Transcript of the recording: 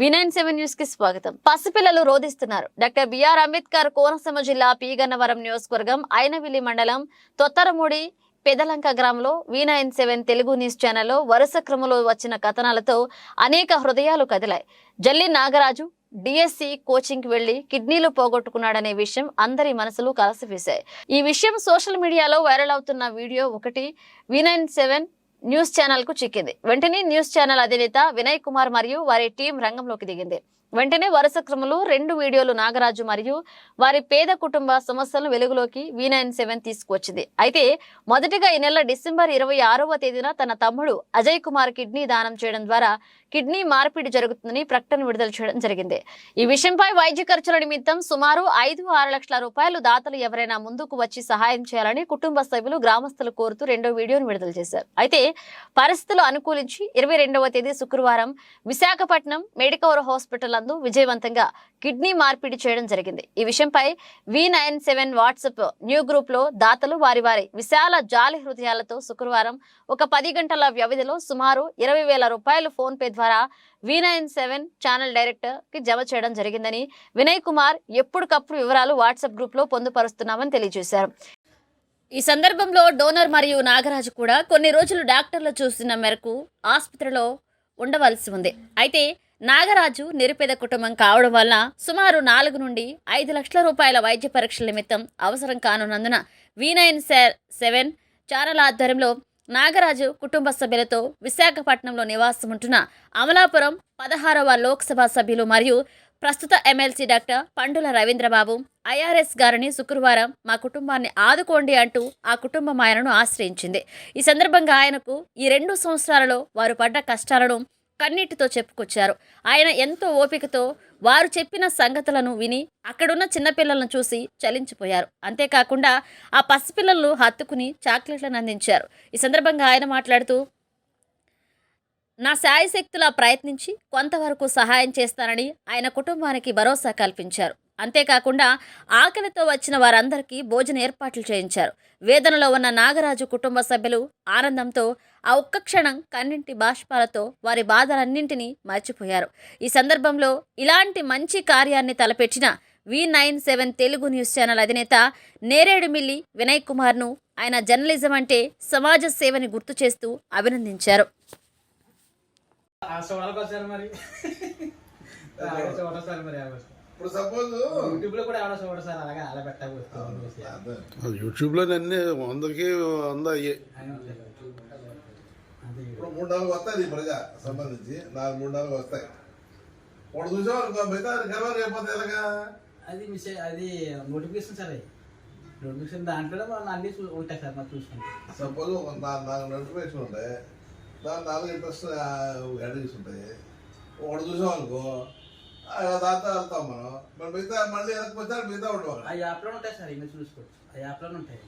వినయన్ seven న్యూస్కి స్వాగతం. పసిపిల్లలు రోధిస్తున్నారు. డాక్టర్ బిఆర్ అంబేద్కర్ కోనసీమ జిల్లా పీగన్నవరం నియోజకవర్గం ఐనవిల్లి మండలం తొత్తరముడి పెదలంక గ్రామంలో V nine seven Telugu news ఛానల్లో వరుస క్రమంలో వచ్చిన కథనాలతో అనేక హృదయాలు కదిలాయి. జల్లి నాగరాజు డిఎస్సి కోచింగ్ వెళ్ళి కిడ్నీలు పోగొట్టుకున్నాడనే విషయం అందరి మనసులు కలసివేశాయి. ఈ విషయం సోషల్ మీడియాలో వైరల్ అవుతున్న వీడియో ఒకటి వి నైన్ సెవెన్ న్యూస్ ఛానల్కు చిక్కింది. వెంటనే న్యూస్ ఛానల్ అధినేత వినయ్ కుమార్ మరియు వారి టీం రంగంలోకి దిగింది. వెంటనే వరుస క్రమంలో రెండు వీడియోలు నాగరాజు మరియు వారి పేద కుటుంబ సమస్యలను వెలుగులోకి వి నైన్ సెవెన్ తీసుకువచ్చింది. అయితే మొదటిగా ఈ నెల డిసెంబర్ ఇరవై ఆరవ తేదీన తన తమ్ముడు అజయ్ కుమార్ కిడ్నీ దానం చేయడం ద్వారా కిడ్నీ మార్పిడి జరుగుతుందని ప్రకటన విడుదల చేయడం జరిగింది. ఈ విషయంపై వైద్య ఖర్చుల నిమిత్తం సుమారు ఐదు ఆరు లక్షల రూపాయలు దాతలు ఎవరైనా ముందుకు వచ్చి సహాయం చేయాలని కుటుంబ సభ్యులు గ్రామస్తులు కోరుతూ రెండో వీడియోను విడుదల చేశారు. అయితే పరిస్థితులు అనుకూలించి ఇరవై రెండవ తేదీ శుక్రవారం విశాఖపట్నం మెడికవర్ హాస్పిటల్ నందు విజయవంతంగా కిడ్నీ మార్పిడి చేయడం జరిగింది. ఈ విషయంపై V nine seven WhatsApp new గ్రూప్లో దాతలు వారి వారి విశాల జాలి హృదయాలతో శుక్రవారం ఒక పది గంటల వ్యవధిలో సుమారు ఇరవై వేల రూపాయలు ఫోన్ పే ద్వారా వి నైన్ సెవెన్ ఛానల్ డైరెక్టర్కి జమ చేయడం జరిగిందని వినయ్ కుమార్ ఎప్పటికప్పుడు వివరాలు వాట్సాప్ గ్రూప్లో పొందుపరుస్తున్నామని తెలియజేశారు. ఈ సందర్భంలో డోనర్ మరియు నాగరాజు కూడా కొన్ని రోజులు డాక్టర్లు చూసిన మేరకు ఆసుపత్రిలో ఉండవలసి ఉంది. అయితే నాగరాజు నిరుపేద కుటుంబం కావడం వల్ల సుమారు నాలుగు నుండి ఐదు లక్షల రూపాయల వైద్య పరీక్షల నిమిత్తం అవసరం కానున్నందున వి నైన్ సెవెన్ ఛానల్ ఆధ్వర్యంలో నాగరాజు కుటుంబ సభ్యులతో విశాఖపట్నంలో నివాసం ఉంటున్న అమలాపురం పదహారవ లోక్సభ సభ్యులు మరియు ప్రస్తుత MLC doctor Pandula Ravindrababu IRS గారిని శుక్రవారం మా కుటుంబాన్ని ఆదుకోండి అంటూ ఆ కుటుంబం ఆయనను ఆశ్రయించింది. ఈ సందర్భంగా ఆయనకు ఈ రెండు సంవత్సరాలలో వారు పడ్డ కష్టాలను కన్నీటితో చెప్పుకొచ్చారు. ఆయన ఎంతో ఓపికతో వారు చెప్పిన సంగతులను విని అక్కడున్న చిన్నపిల్లలను చూసి చలించిపోయారు. అంతేకాకుండా ఆ పసిపిల్లలను హత్తుకుని చాక్లెట్లను అందించారు. ఈ సందర్భంగా ఆయన మాట్లాడుతూ నా శాయశక్తులా ప్రయత్నించి కొంతవరకు సహాయం చేస్తానని ఆయన కుటుంబానికి భరోసా కల్పించారు. అంతేకాకుండా ఆకలితో వచ్చిన వారందరికీ భోజన ఏర్పాట్లు చేయించారు. వేదనలో ఉన్న నాగరాజు కుటుంబ సభ్యులు ఆనందంతో ఆ ఒక్క క్షణం కన్నింటి బాష్పాలతో వారి బాధలన్నింటినీ మర్చిపోయారు. ఈ సందర్భంలో ఇలాంటి మంచి కార్యాన్ని తలపెట్టిన V nine seven Telugu news channel అధినేత నేరేడుమిల్లి వినయ్ కుమార్ను ఆయన జర్నలిజం అంటే సమాజ సేవని గుర్తు చేస్తూ అభినందించారు. మరి. ఇప్పుడు సపోజ్ యూట్యూబ్లో కూడా ఎవడో చూడ సార్ అలాగే అలా పెట్టకపోతే అది. యూట్యూబ్లో అన్ని వందకి వంద అయ్యే. ఇప్పుడు మూడు నాలుగు వస్తాయి ప్రజ సంబంధించి. నాలుగు మూడు నాలుగు వస్తాయి. ఒకటి చూసావు అనుకో మిగతా గర్వం అయిపోతే ఎలాగా? అది మిస్ అది నోటిఫికేషన్ సార్ నోటిఫికేషన్ దాంట్లో మనం అన్ని చూ- ఉంటాయి సార్ మనం చూసుకుంటాం. సపోజ్ ఒక నాలుగు నాలుగు నోటిఫికేషన్ ఉంటాయి. దాని నాలుగు ఇంట్రెస్ట్ అడిగిస్ ఉంటాయి. ఒకటి చూసాం అనుకో ఆ దాంతో వెళ్తాం మనం. మిగతా మళ్ళీ వెనక్కి మిగతా ఉండవాలి ఆ యాప్లో ఉంటాయి సార్ ఇన్ని చూసుకోవచ్చు. ఆ యాప్లోనే ఉంటాయి.